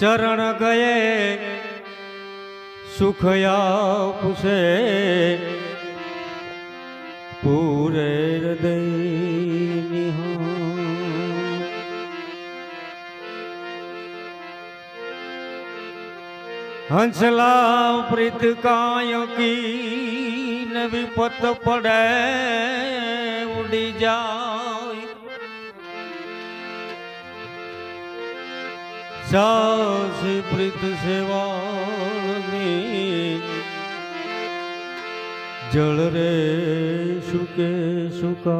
ચરણ ગયે સુખયા પુષે પૂરે હૃદય. હંસલા પ્રીત કાયકી વિપત પડે ઉડી જાય સાસ પ્રીત સેવાની. જળ રે સુકે સુકાય.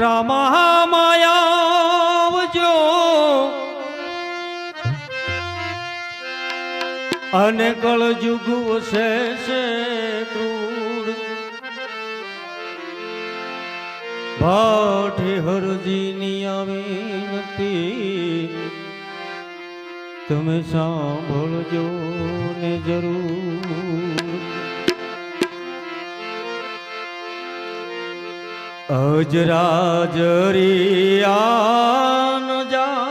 રામા માયાવજો અને કળ જુગ વસે છે ક્રૂર. ભાઠી હરજીની આવી નથી તમે સાંભળજો ને જરૂર. અજરાજરિયા ન જાય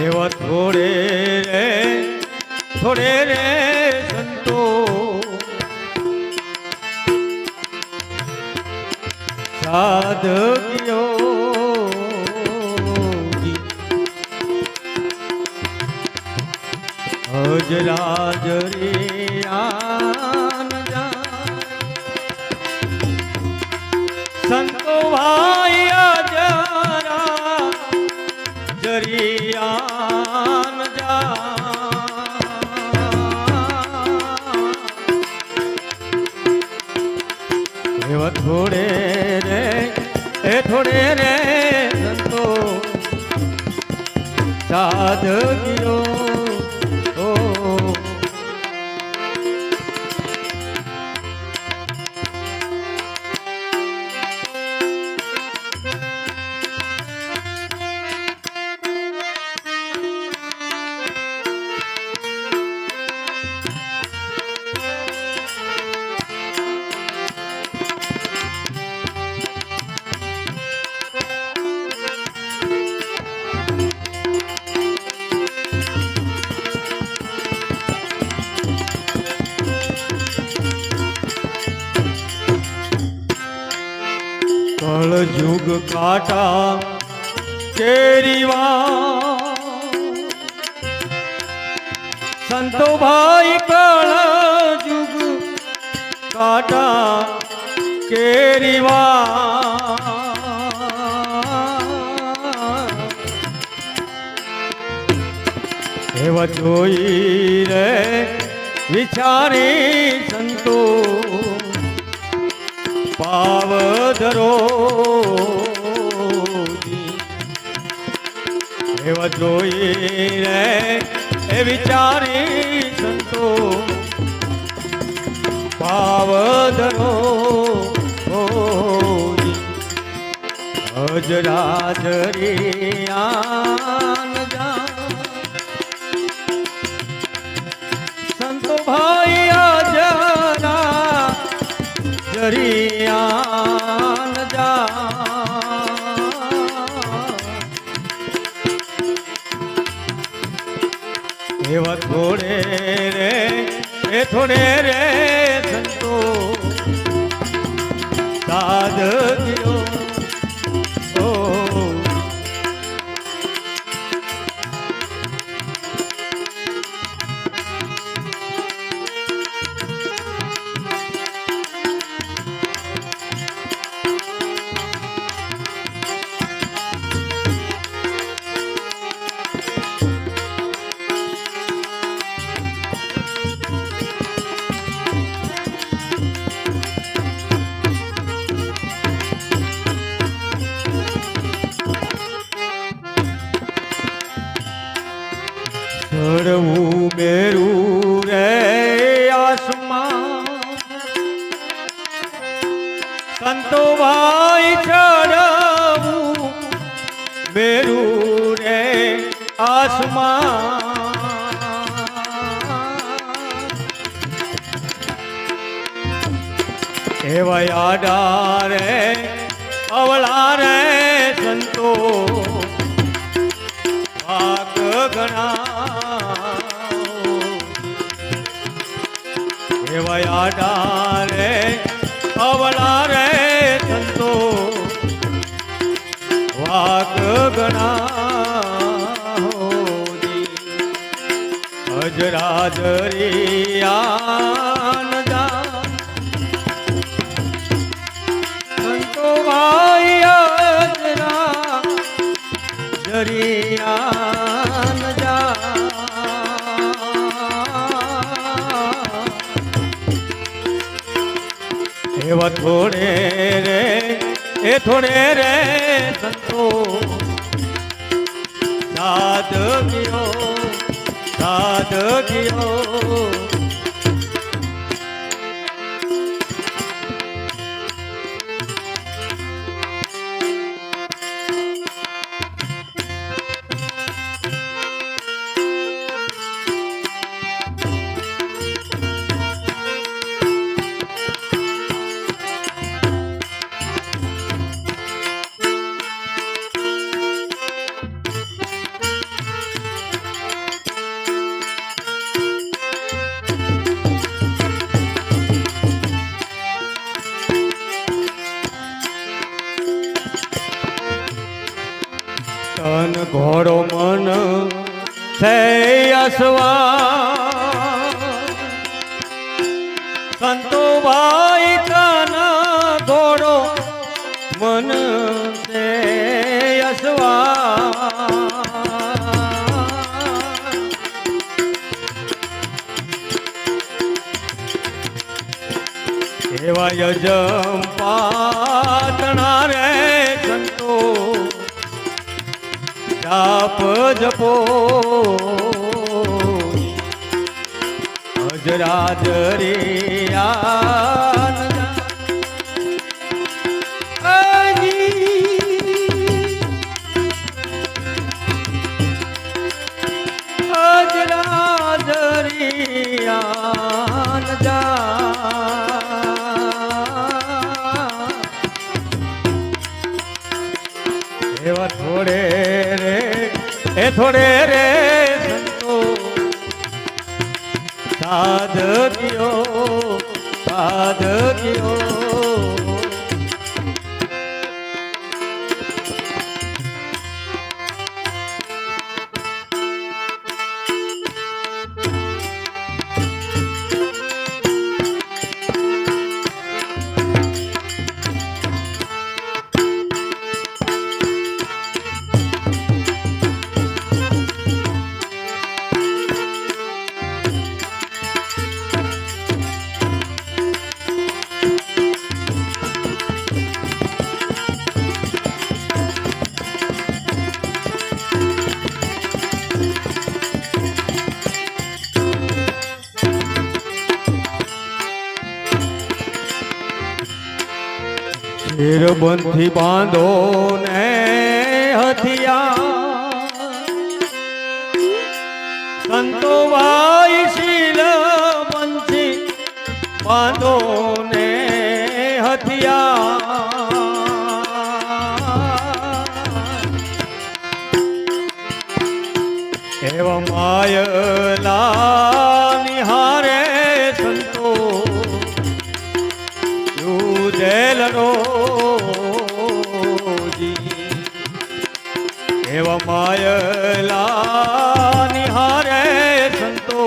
એવા થોડે રે થોડે રે સંતો. સાધક્યો હજરાજરી સાધક્યો કાટા કેરીવા સંતો ભાઈ કાળા જુગ કાટા કેરીવા એવા જોઈ રે વિચારી સંતો. પાવધરો એવા જોઈ એ વિચારી સંતો પાવધરો અજરાજરી આન જા સંતો ભાઈ અજરા જરિયાન એ થોડે રે સંતો આસમાન. એવા આડા રે અવળા રે સંતો. ભાગ ગણા એવા આડા રે અવળા રે સંતો. વાક ગણા જા સંતો ભાઈ અજરા દરિયાન જા એવા થોડે રે એ થોડે રે સંતો. સાદ ગયો તન ઘોડો મન અસવા સંતો ભાઈ તન ઘોડો મન અસવા એવા યજમ પાતણા જાપ. જપો અજરાદરિયાન રે સંતો સાધ કયો શિરબંધી બાંધો ને હથિયા સંતો ભાઈ શીલ બંધી બાંધો ને હથિયા એવા માયલા એવા માયલા નિહારે સંતો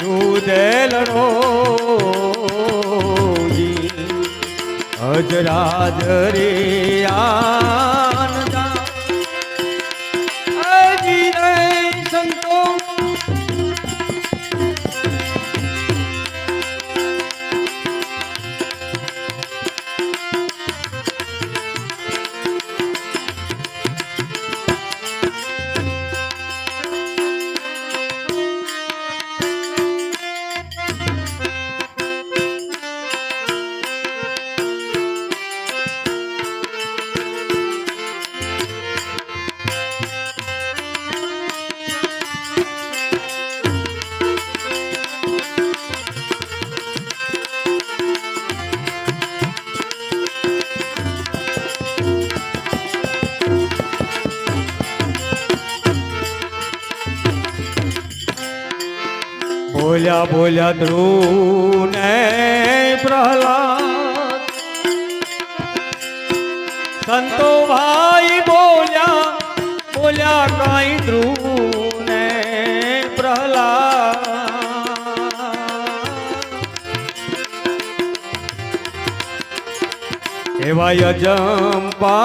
યુદેલનો અજરાજરિયાન અજી बोलिया बोलिया ध्रुव प्रहलाद। संतो भाई बोलिया बोलिया काई ध्रुव प्रहलाद। एवा यजंपा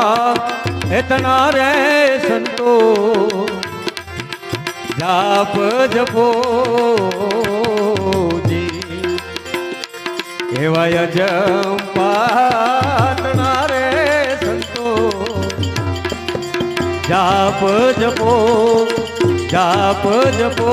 इतना रे संतो જાપ જપો જી. એવા યજંપા રે સંતો. જાપ જપો જાપ જપો.